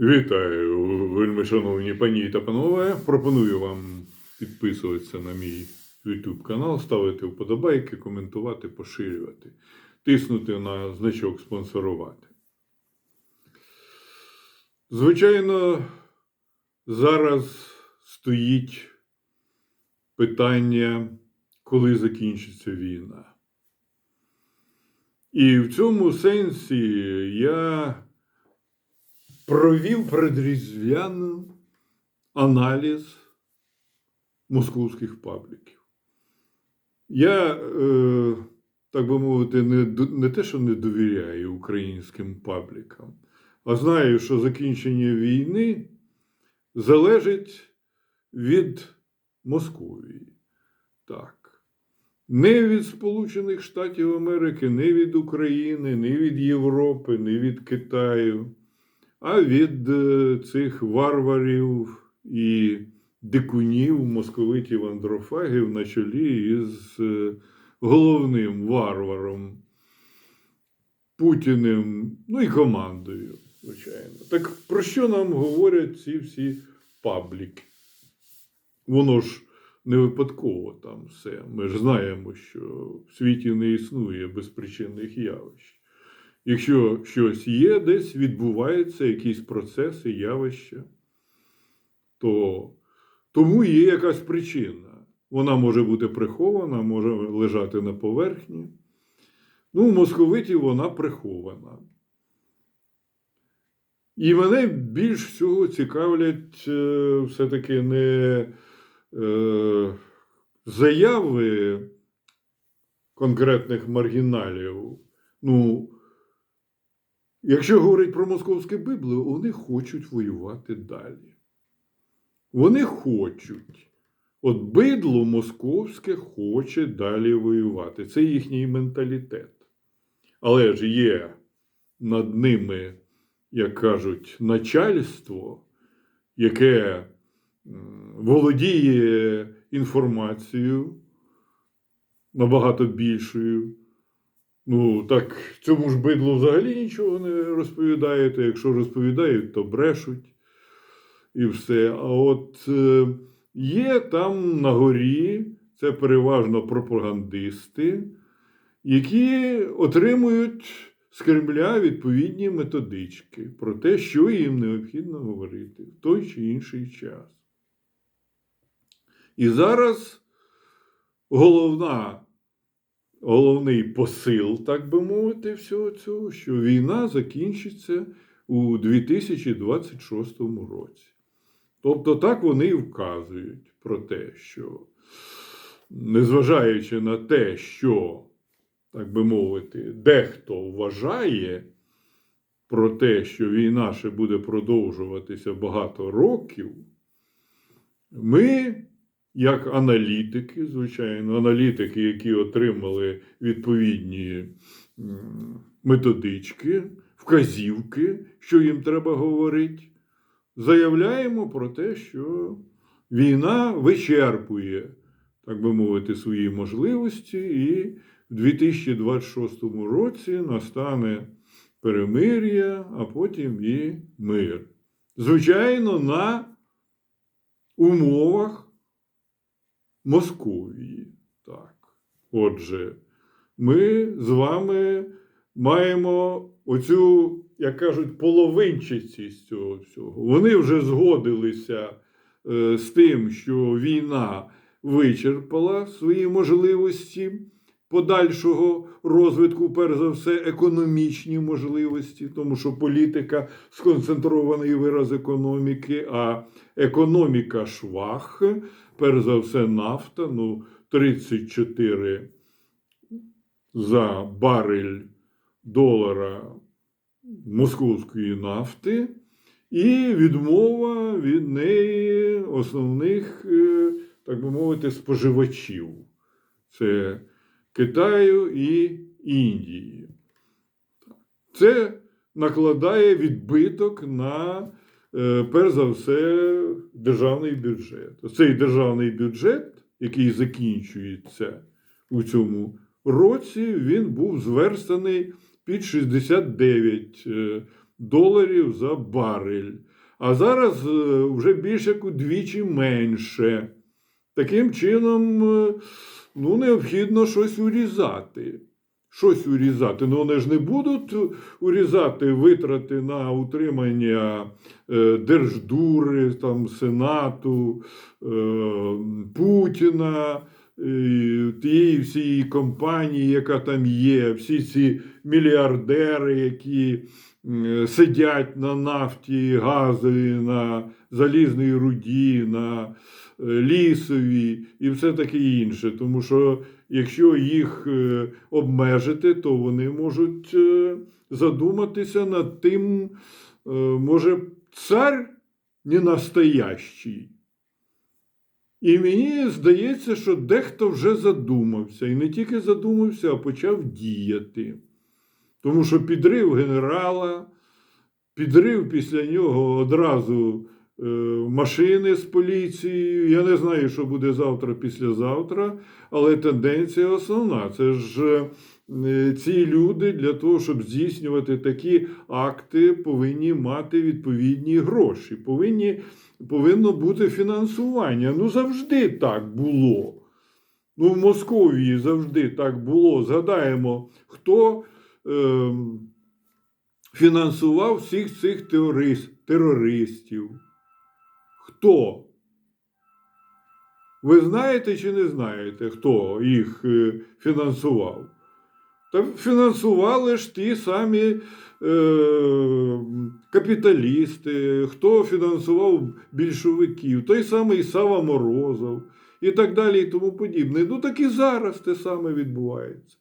Вітаю, вельми шановні пані та панове. Пропоную вам підписуватися на мій YouTube канал, ставити вподобайки, коментувати, поширювати, тиснути на значок спонсорувати. Звичайно, зараз стоїть питання, коли закінчиться війна. І в цьому сенсі я провів предріздвяний аналіз московських пабліків. Я, е, так би мовити, не, не те, що не довіряю українським паблікам, а знаю, що закінчення війни залежить від Московії. Так. Не від Сполучених Штатів Америки, не від України, не від Європи, не від Китаю а від е, цих варварів і дикунів, московитів андрофагів на чолі із е, головним варваром Путіним, ну і командою, звичайно. Так про що нам говорять ці всі пабліки? Воно ж не випадково там все. Ми ж знаємо, що в світі не існує безпричинних явищ. Якщо щось є, десь відбуваються якісь процеси, явища, то тому є якась причина. Вона може бути прихована, може лежати на поверхні. Ну, у московитів вона прихована. І мене більш всього цікавлять е, все-таки не е, заяви конкретних маргіналів. Ну, Якщо говорить про московське Библію, вони хочуть воювати далі. Вони хочуть. От бидло московське хоче далі воювати. Це їхній менталітет. Але ж є над ними, як кажуть, начальство, яке володіє інформацією набагато більшою. Ну, так цьому ж бидлу взагалі нічого не розповідаєте. Якщо розповідають, то брешуть і все. А от е, є там на горі, це переважно пропагандисти, які отримують з Кремля відповідні методички про те, що їм необхідно говорити в той чи інший час. І зараз головна головний посил, так би мовити, всього цього, що війна закінчиться у 2026 році. Тобто так вони і вказують про те, що, незважаючи на те, що, так би мовити, дехто вважає про те, що війна ще буде продовжуватися багато років, ми як аналітики, звичайно, аналітики, які отримали відповідні методички, вказівки, що їм треба говорити, заявляємо про те, що війна вичерпує, так би мовити, свої можливості, і в 2026 році настане перемир'я, а потім і мир. Звичайно, на умовах. Московії. Так. Отже, ми з вами маємо оцю, як кажуть, половинчастість цього всього. Вони вже згодилися е, з тим, що війна вичерпала свої можливості подальшого розвитку, перш за все, економічні можливості, тому що політика сконцентрований вираз економіки, а економіка швах перш за все, нафта, ну, 34 за барель долара московської нафти, і відмова від неї основних, е, так би мовити, споживачів. Це Китаю і Індії. Це накладає відбиток на е, перш за все, державний бюджет. Цей державний бюджет, який закінчується у цьому році, він був зверстаний під 69 е, доларів за барель. А зараз е, вже більше як удвічі менше. Таким чином, ну, необхідно щось урізати. Щось урізати. Ну, вони ж не будуть урізати витрати на утримання е, Держдури, там, Сенату, е, Путіна, е, тієї всієї компанії, яка там є, всі ці мільярдери, які сидять на нафті, газові, на залізній руді, на е, лісові і все таке інше. Тому що якщо їх е, обмежити, то вони можуть е, задуматися над тим, може, цар не настоящий. І мені здається, що дехто вже задумався. І не тільки задумався, а почав діяти. Тому що підрив генерала, підрив після нього одразу е, машини з поліцією. Я не знаю, що буде завтра, післязавтра, але тенденція основна. Це ж е, ці люди для того, щоб здійснювати такі акти, повинні мати відповідні гроші. Повинні, повинно бути фінансування. Ну, завжди так було. Ну, в Московії завжди так було. Згадаємо, хто е, фінансував всіх цих теорис- терористів. Хто? Ви знаєте чи не знаєте, хто їх е, фінансував? Та фінансували ж ті самі е, капіталісти, хто фінансував більшовиків, той самий Сава Морозов і так далі, і тому подібне. Ну так і зараз те саме відбувається.